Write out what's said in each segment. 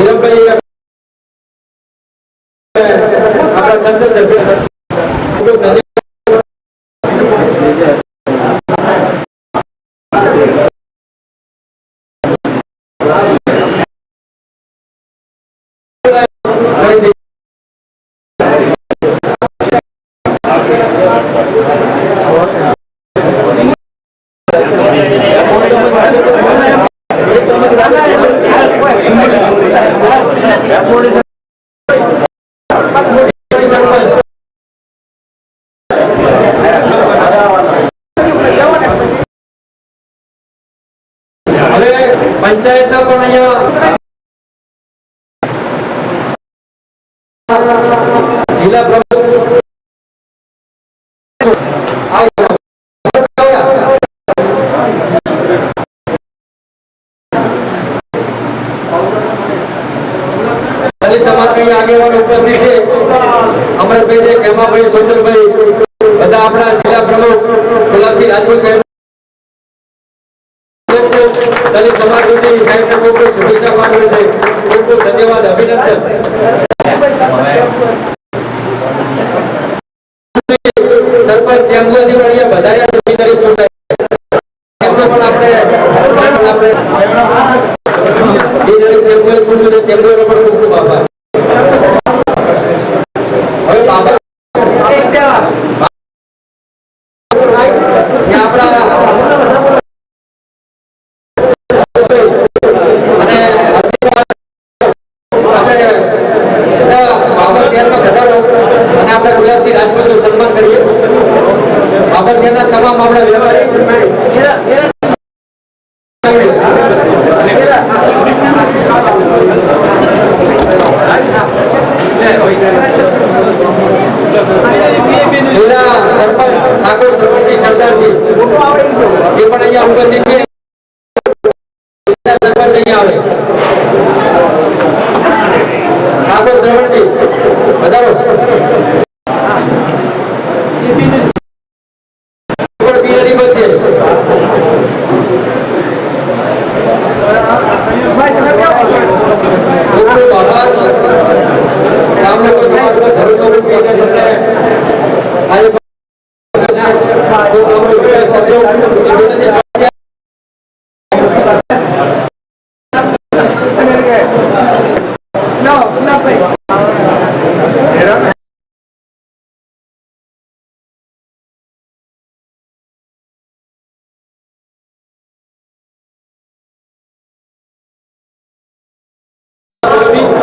ఇరవై అక్కడ చర్చ చెప్పారు પંચાયતના પણ અહીંયા જિલ્લા પ્રમુખ. સમાજના આગેવાન ઉપસ્થિત છે અમરભાઈ ખેમાભાઈ સુંદરભાઈ દલિત સમાજ વતી સાહેબને ખૂબ ખૂબ શુભેચ્છા પાઠવે છે. ખૂબ ખૂબ ધન્યવાદ, અભિનંદન. સરપંચ જેમલાથી વળિયા વધારે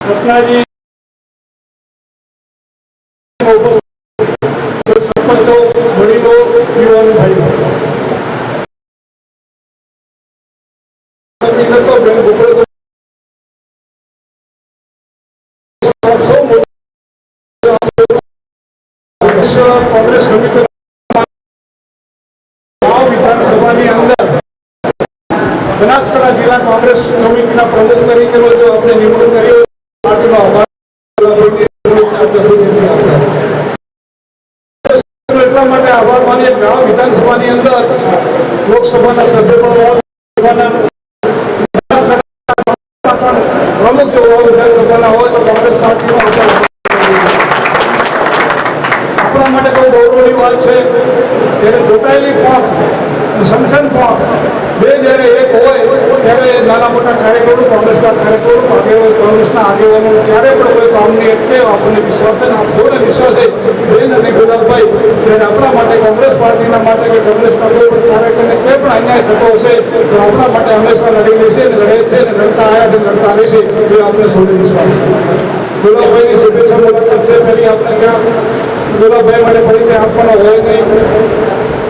રત્નાજી સરપંચો વડીલો યુવાનો ભાઈઓ જિલ્લા કોંગ્રેસ કમિટીના પ્રમુખ તરીકેનો જો આપણે નિમણૂક કરી પાર્ટીનો અમારા એટલા માટે આભાર માનીએ ઘણા વિધાનસભાની અંદર લોકસભાના સભ્ય પણ પ્રમુખ જો વિધાનસભાના હોય તો કોંગ્રેસ પાર્ટીનો આપણા માટે બહુ ગૌરવની વાત છે. ત્યારે ચૂંટાયેલી પંખ સંગઠન પણ બે જ્યારે એક હોય, ત્યારે નાના મોટા કાર્યકરો, કોંગ્રેસના કાર્યકરો આગેવાનો કોંગ્રેસના આગેવાનો, ક્યારે પણ કોઈ કામની એટલે આપણને વિશ્વાસ છે ને આપ સૌને વિશ્વાસ છે, બેન અને ગુલાબભાઈ ત્યારે આપણા માટે કોંગ્રેસ પાર્ટીના માટે કે કોંગ્રેસના કોઈ પણ કાર્યકરને કોઈ પણ અન્યાય થતો હશે, તો આપણા માટે હંમેશા લડી લેશે અને લડે છે અને લડતા આવ્યા છે અને લડતા રહેશે, એ આપણે સૌને વિશ્વાસ છે. ગુલાબભાઈની શુભેચ્છા મુલાકાત છે પેલી આપણે ક્યાં? ગુલાબભાઈ માટે પરિચય આપવાનો હોય નહીં.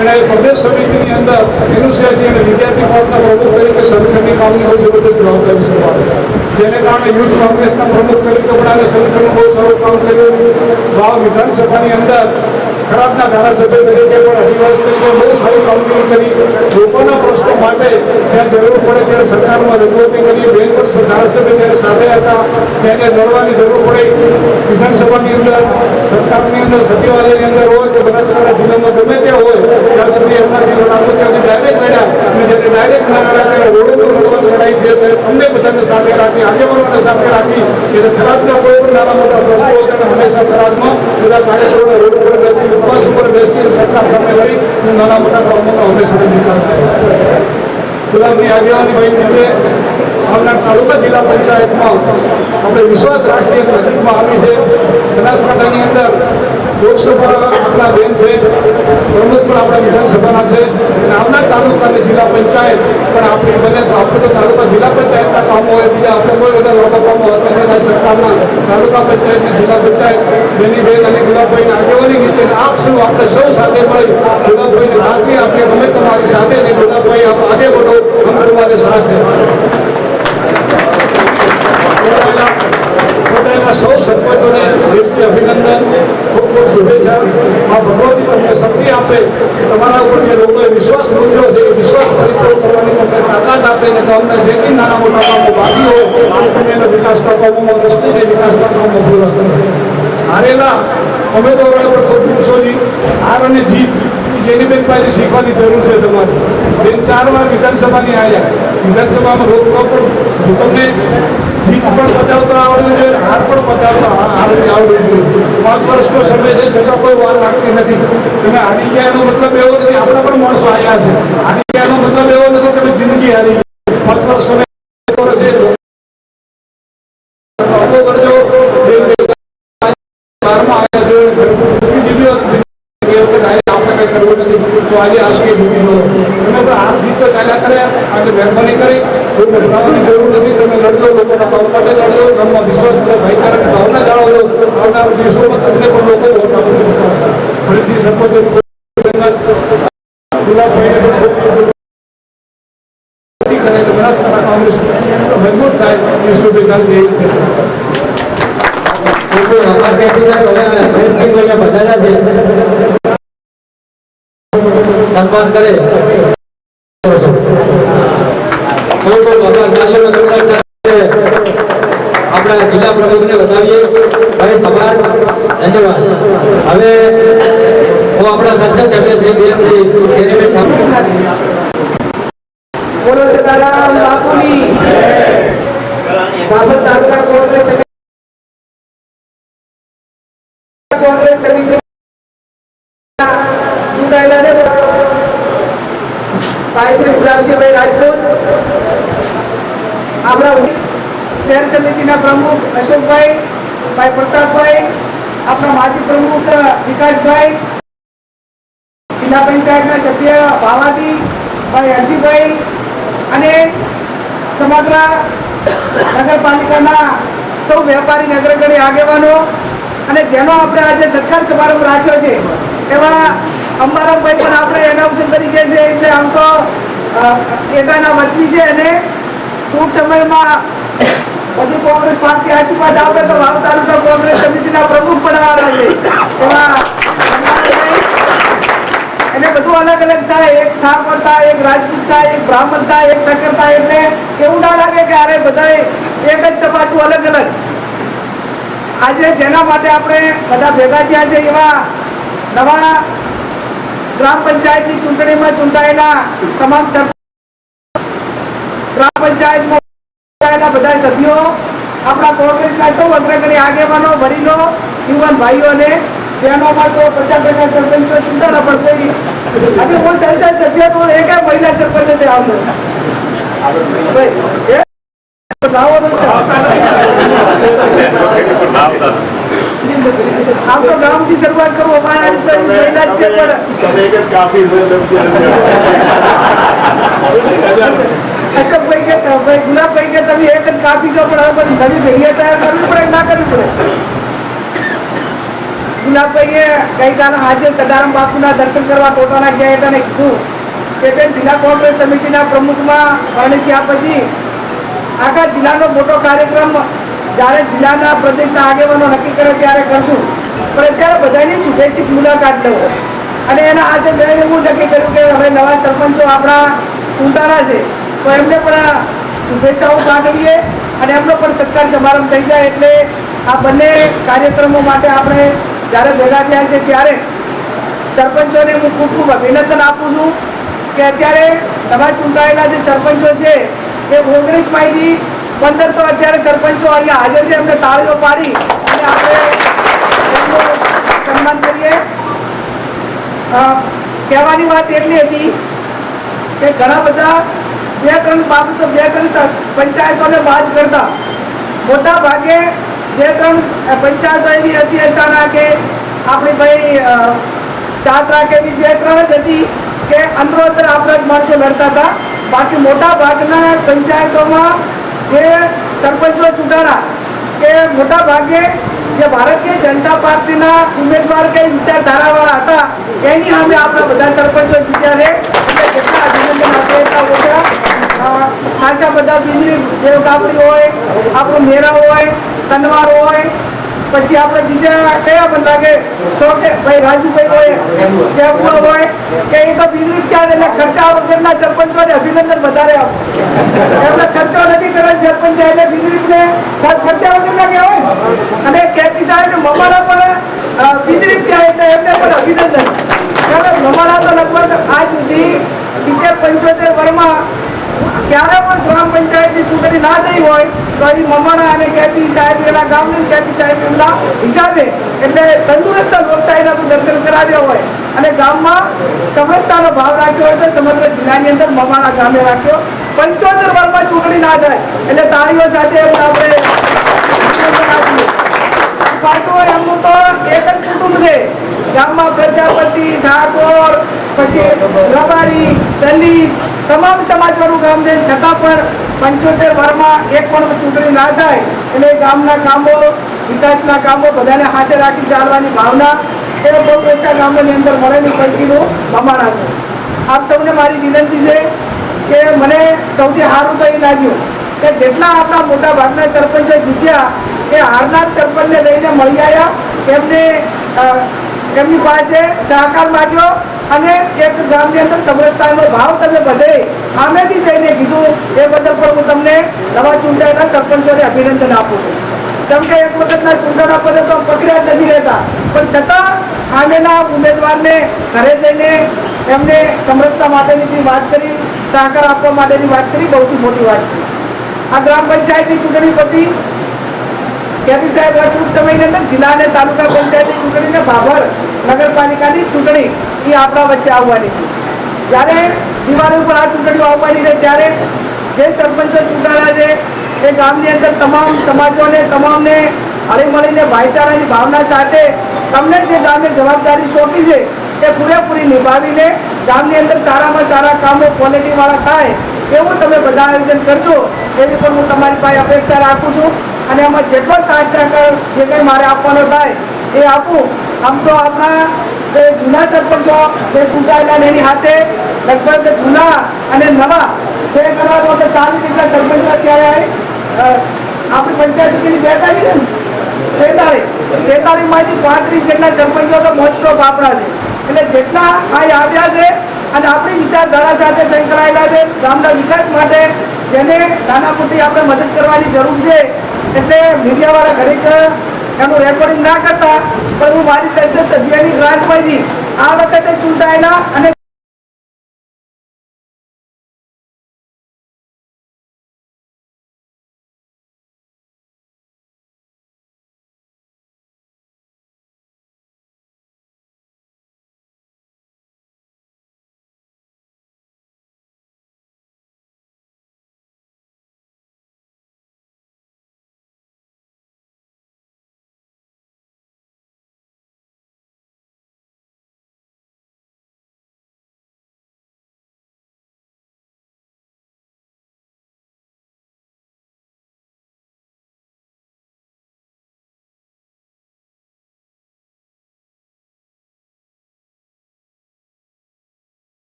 એણે પ્રદેશ સમિતિની અંદર એનુસિયાથી અને વિદ્યાર્થી પક્ષના પ્રમુખ તરીકે સંગઠનની કામની બહુ જબરદસ્ત જવાબદારી સંભાળી જેને કારણે યુથ કોંગ્રેસના પ્રમુખ તરીકે પણ આને સંગઠનનું બહુ સારું કામ કર્યું. ભાવ વિધાનસભાની અંદર ખરાબના ધારાસભ્ય તરીકે પણ આદિવાસી તરીકે બહુ સારી કામગીરી કરી. લોકોના પ્રશ્નો માટે જ્યાં જરૂર પડે ત્યારે સરકારમાં રજૂઆતી કરી બેન પણ ધારાસભ્ય જ્યારે સાથે હતા ત્યારે લડવાની જરૂર પડે. વિધાનસભાની અંદર, સરકારની અંદર, સચિવાલયની અંદર હોય કે બનાસકાંઠા જિલ્લામાં ગમે ત્યાં હોય ત્યાં સુધી એમનાથી લડાતું ત્યાંથી ડાયરેક્ટ લડ્યા અને જ્યારે ડાયરેક્ટ ના લડ્યા ત્યારે રોડો લડાઈ ત્યારે અમને બધાને સાથે રાખી, આગેવાનોને સાથે રાખી એટલે ખરાબના કોઈ પણ નાના મોટા પ્રશ્નો હોય સકારાત્મક બધા કાર્યકરોને રોડ ઉપર બેસી બસ ઉપર બેસી સરકાર સામે લડી હું નાના મોટા કામોનો હંમેશા નિકાલ થાય ગુલાબની આગેવાની ભાઈ નીચે આવનાર તાલુકા જિલ્લા પંચાયતમાં. આપણે વિશ્વાસ રાખીએ નજીકમાં આવી છે. બનાસકાંઠાની અંદર લોકસભાના આપણા બેન છે, પ્રમુખ પણ આપણા વિધાનસભાના છે, અને આવનાર તાલુકાની જિલ્લા પંચાયત, પણ આપણી બને તો આપણે તો તાલુકા જિલ્લા પંચાયતના કામો હોય, બીજા આપણે કોઈ બધા બાબતોમાં અત્યારે રાજ્ય સરકારના તાલુકા પંચાયતની જિલ્લા પંચાયત બેની બેન અને ગુલાબભાઈની આગેવાની નીચે આપશું આપણે સૌ સાથે મળી ગુલાબભાઈને રાખી આપણે અમે તમારી સાથે અને ગુલાબભાઈ આપ આગે વધો હમ તમારે સાથ. સૌ સરપંચોને અભિનંદન. ખૂબ શુભેચ્છા. આ ભગવતી તમને શક્તિ આપે. તમારા ઉપર જે લોકોએ વિશ્વાસ મૂક્યો છે, એ વિશ્વાસ પરિપૂર્ણ કરવાની તમને તાકાત આપે ને તમને જે કંઈ નાના મોટા કામો બાકી હોય તમે વિકાસ કરવામાં કામોમાં વિકાસ કરવામાં પૂરા હારેલા ઉમેદવારોને પણ ખૂબ પૂછોજી હાર અને જીત જેની પાસે શીખવાની જરૂર છે તમારે. બેન ચાર વાર વિધાનસભાની આવ્યા વિધાનસભામાં રોકડો પણ તમને પણ બતાવતા આવડ્યું છે હાર પણ બતાવતા આવડવી આવડ્યું છે. પાંચ વર્ષનો સમય છે, છતાં કોઈ વાર લાગતી નથી. તમે હારી ગયા મતલબ એવો નથી, આપણા પણ માણસો આવ્યા છે. હારી ગયા મતલબ એવો નથી તમે જિંદગી હારી. પાંચ વર્ષ સમય બારમાં આવ્યા આજે આપણે કંઈ કરવું તો આજે આજકી ભૂમિ તમે તો હાર જીત તો ચાલ્યા કરે આજે મહેરબાની કરી. કોઈ મહેરબાની જરૂર નથી, તમે લડજો, લોકોના ભાવ માટે લડજો ગામમાં વિશ્વાસ અને ભાઈચારાની ભાવના જાળવજો આવનાર દિવસોમાં તમને પણ લોકો વોટ આપશે ફરીથી સરપંચ કરે મજબૂત થાય એ શુભેચ્છા સન્માન કરે. આપણા જિલ્લા પ્રમુખને વધાવીએ. ભાઈ ધન્યવાદ. હવે હું આપણા સંસદ સભ્ય શ્રી બેન શ્રી કેરીબેન ઠાકોર બોલો સીતારામ બાપુની કાબલ તાલુકા કોંગ્રેસ સમિતિ કોંગ્રેસ સમિતિ ચૂંટાયેલાને ભાઈ શ્રી ગુલાબજીભાઈ રાજપૂત, આપણા શહેર સમિતિના પ્રમુખ અશોકભાઈ, ભાઈ પ્રતાપભાઈ, આપણા માજી પ્રમુખ વિકાસભાઈ, જિલ્લા પંચાયતના સભ્ય ભાવાજી ભાઈ હરજીભાઈ અને સમગ્ર નગરપાલિકાના સૌ વેપારી નગરગણી આગેવાનો અને જેનો આપણે આજે સત્કાર સમારંભ રાખ્યો છે, એવા અંબારામભાઈ પણ આપણે એના તરીકે છે, એટલે આમ તો નેતાના વતની છે અને ટૂંક સમયમાં બધું કોંગ્રેસ પાર્ટી આશીર્વાદ આપે તો વાવ તાલુકા કોંગ્રેસ સમિતિના પ્રમુખ બનાવવાના છે. એને બધું અલગ અલગ થાય. એક ઠાકોર થાય, એક રાજપૂત થાય, એક બ્રાહ્મણ થાય, એક ઠક્કર થાય. એટલે એવું ના લાગે કે અરે બધા એક જ સપાટું અલગ અલગ. આજે જેના માટે આપણે બધા ભેગા થયા છે એવા નવા ગ્રામ પંચાયતની ચૂંટણીમાં ચૂંટાયેલા તમામ ગ્રામ પંચાયતમાં ચૂંટાયેલા બધા સભ્યો, આપણા કોંગ્રેસના સૌ અગ્રગણી આગેવાનો, વડીલો, યુવાન ભાઈઓ અને બહેનોમાં તો પચાસ ટકા સરપંચો ચૂંટાણા પણ કોઈ, આજે હું સંસદ સભ્ય તો એક મહિલા સરપંચ નથી આવતો લાવો. આમ તો ગામથી શરૂઆત કરું અમારા આજે તો મહિલા છે પણ અશોકભાઈ કે ભાઈ ગુલાબભાઈ કે તમે એક જ કાપી દો પણ હવે બધી નવી ભેગી તૈયાર કરવી પડે ના કરવી પડે ગુલાબભાઈએ ગઈકાલે આજે સદારામ બાપુના દર્શન કરવા ટોટાના ગયા હતા ને કીધું કે બેન જિલ્લા કોંગ્રેસ સમિતિના પ્રમુખમાં વર્ણિત થયા પછી આખા જિલ્લાનો મોટો કાર્યક્રમ જ્યારે જિલ્લાના પ્રદેશના આગેવાનો નક્કી કરે ત્યારે કરશું. પણ અત્યારે બધાની શુભેચ્છિત મુલાકાત લેવો. અને એના આજે મેં એવું નક્કી કર્યું કે હવે નવા સરપંચો આપણા ચૂંટાણા છે, તો એમને પણ શુભેચ્છાઓ પાઠવીએ અને એમનો પણ સત્કાર સમારંભ થઈ જાય એટલે આ બંને કાર્યક્રમો માટે આપણે જ્યારે ભેગા થયા છે ત્યારે સરપંચોને હું ખૂબ ખૂબ અભિનંદન આપું છું કે અત્યારે નવા ચૂંટાયેલા જે સરપંચો છે, એ ઓગણીસમાંથી પંદર તો અત્યારે સરપંચો અહીંયા હાજર છે, એમને તાળીઓ પાડી અને આપણે સન્માન કરીએ. કહેવાની વાત એટલી હતી કે ઘણા બધા બે ત્રણ બાબતો, બે ત્રણ પંચાયતોને બાદ કરતા. મોટા ભાગે બે ત્રણ પંચાયતો એવી હતી અસાણા કે આપણી ભાઈ ચાતરા કે બે ત્રણ જ હતી કે અંદરોતર આપણા જ માણસો લડતા હતા. બાકી મોટા ભાગના પંચાયતોમાં જે સરપંચો ચૂંટાણા કે મોટા ભાગે જે ભારતીય જનતા પાર્ટીના ઉમેદવાર કે વિચારધારાવાળા હતા, એની સામે આપણા બધા સરપંચો જીત્યા છે. ખાસા બધા. બીજી દેવકાપડી હોય, આપણું મેરા હોય તનવાર હોય પછી આપણે બીજા કયા પણ લાગે? છો કે ભાઈ રાજુભાઈ હોય જયપુર હોય, કે એ તો બિજલી થયા એટલે ખર્ચા વગરના સરપંચોને અભિનંદન વધારે આપો. એમને ખર્ચો નથી કરે સરપંચ એટલે બિજલીને સાહેબ ખર્ચા વગરના કહેવાય. અને કેપી સાહેબ મમારા પણ બિજલી થયા એટલે એમને પણ અભિનંદન. મમારા તો લગભગ આજ સુધી સિત્તેર પંચોતેર વર્ષમાં ક્યારે પણ ગ્રામ પંચાયતની ચૂંટણી ના થઈ હોય, તો એ મમાણા અને કેપી સાહેબ, એના ગામની કેપી સાહેબ એમના હિસાબે એટલે તંદુરસ્ત લોકશાહીના દર્શન કરાવ્યા હોય. અને ગામમાં સમરસતાનો ભાવ રાખ્યો હોય તો સમગ્ર જિલ્લાની અંદર મમાણા ગામે રાખ્યો. પંચોતેર વર્ષમાં ચૂંટણી ના થાય, એટલે તાળીઓ સાથે આપણે પાછું એમનું તો એક જ કુટુંબ છે. ગામમાં પ્રજાપતિ ઠાકોર, પછી રબારી, દલિત, તમામ સમાજવાળું ગામ છે. છતાં પણ પંચોતેર વારમાં એક પણ ચૂંટણી ના થાય એટલે ગામના કામો, વિકાસના કામો બધાને હાથે રાખી ચાલવાની ભાવના એ બહુ ઓછા ગામોની અંદર મળેલી પૈકીનું અમારા છે. આપ સૌને મારી વિનંતી છે કે મને સૌથી સારું તો એ લાગ્યું કે જેટલા આપણા મોટા ભાગના સરપંચો જીત્યા એ હારનાર સરપંચને લઈને મળી આવ્યા. એમને અ, એમની પાસે સહકાર માગ્યો અને એક ગામની અંદર સમરસતાનો ભાવ તમે બધે આમેથી જઈને કીધું એ બદલ પણ હું તમને નવા ચૂંટાયેલા સરપંચોને અભિનંદન આપું છું. જેમ કે એક વખતના ચૂંટણા પદે તો પકડ્યા નથી રહેતા. પણ છતાં આમેના ઉમેદવારને ઘરે જઈને એમને સમરસતા માટેની વાત કરી સહકાર આપવા માટેની વાત કરી બહુથી મોટી વાત છે. આ ગ્રામ પંચાયતની ચૂંટણી પતી કેપી સાહેબ ટૂંક સમયની અંદર જિલ્લા અને તાલુકા પંચાયતની ચૂંટણી અને ભાભર નગરપાલિકાની ચૂંટણી એ આપણા વચ્ચે આવવાની છે. જ્યારે દિવાળી ઉપર આ ચૂંટણીઓ આવવાની છે, ત્યારે જે સરપંચો ચૂંટાયા છે, એ ગામની અંદર તમામ સમાજોને, તમામને હળી મળીને ભાઈચારાની ભાવના સાથે તમને જે ગામે જવાબદારી સોંપી છે તે પૂરેપૂરી નિભાવીને ગામની અંદર સારામાં સારા કામો ક્વોલિટીવાળા થાય, એવું તમે બધા આયોજન કરજો. એવી પણ હું તમારી પાસે અપેક્ષા રાખું છું. અને આમાં જેટલો સાથ સહકાર જે કંઈ મારે આપવાનો થાય, એ આપું. આમ તો આપણા જે જૂના સરપંચો, જે ચૂંટાયેલા એની હાથે લગભગ જૂના અને નવા બે કરવા તો ચાલીસ જેટલા સરપંચો અત્યારે આપણી પંચાયત ચૂંટણી બેતાલીસ છે ને? તેતાળીસ તેતાલીસમાંથી પાંત્રીસ જેટલા સરપંચો તો મોસ્ટ ઓફ આપણા છે એટલે જેટલા અહીં આવ્યા છે અને આપણી વિચારધારા સાથે સંકળાયેલા છે ગામના વિકાસ માટે જેને નાના મોટી આપણે મદદ કરવાની જરૂર છે એટલે મીડિયાવાળા ખરેખર એનું રેકોર્ડિંગ ના કરતા, પણ હું મારી સંસદ સભ્યની ગ્રાન્ટમાંથી આ વખતે ચૂંટાયેલા અને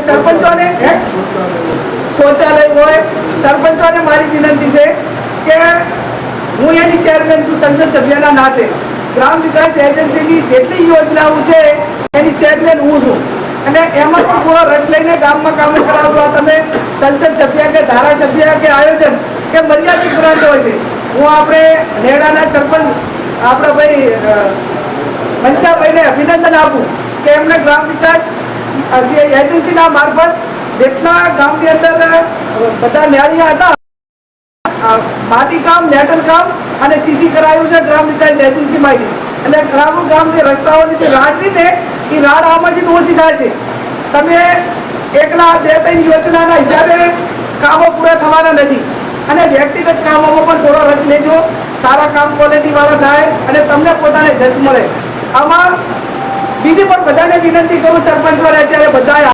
એટલે સરપંચોને શૌચાલય હોય. સરપંચોને મારી વિનંતી છે કે હું એની ચેરમેન છું, સંસદ સભ્યના નાતે. ગ્રામ વિકાસ એજન્સીની જેટલી યોજનાઓ છે, એની ચેરમેન હું છું. અને એમાં પણ પૂરો રસ લઈને ગામમાં કામ કરાવવા તમે સંસદ સભ્ય કે ધારાસભ્ય કે આયોજન કે મર્યાદિત પ્રાંત હોય છે. હું આપણે નેડાના સરપંચ, આપણા ભાઈ મનસાભાઈને અભિનંદન આપું કે એમને ગ્રામ વિકાસ જે એજન્સીના મારફત જેટલા ગામની અંદર બધા ન્યાયીયા હતા. માટી કામ મેટલ કામ અને સીસી કરાયું છે ગ્રામ વિકાસ એજન્સીમાંથી એટલે ગ્રામ ગામની રસ્તાઓની જે રાડ ને, એ રાડ આમાંથી ઓછી થાય છે. તમે એકલા બે ત્રણ યોજનાના હિસાબે કામો પૂરા થવાના નથી. અને વ્યક્તિગત કામોમાં પણ થોડો રસ લેજો. સારા કામ ક્વોલિટી વાળા થાય અને તમને પોતાને જશ મળે. આમાં બીજી પણ બધાને વિનંતી કરું સરપંચોને અત્યારે બધા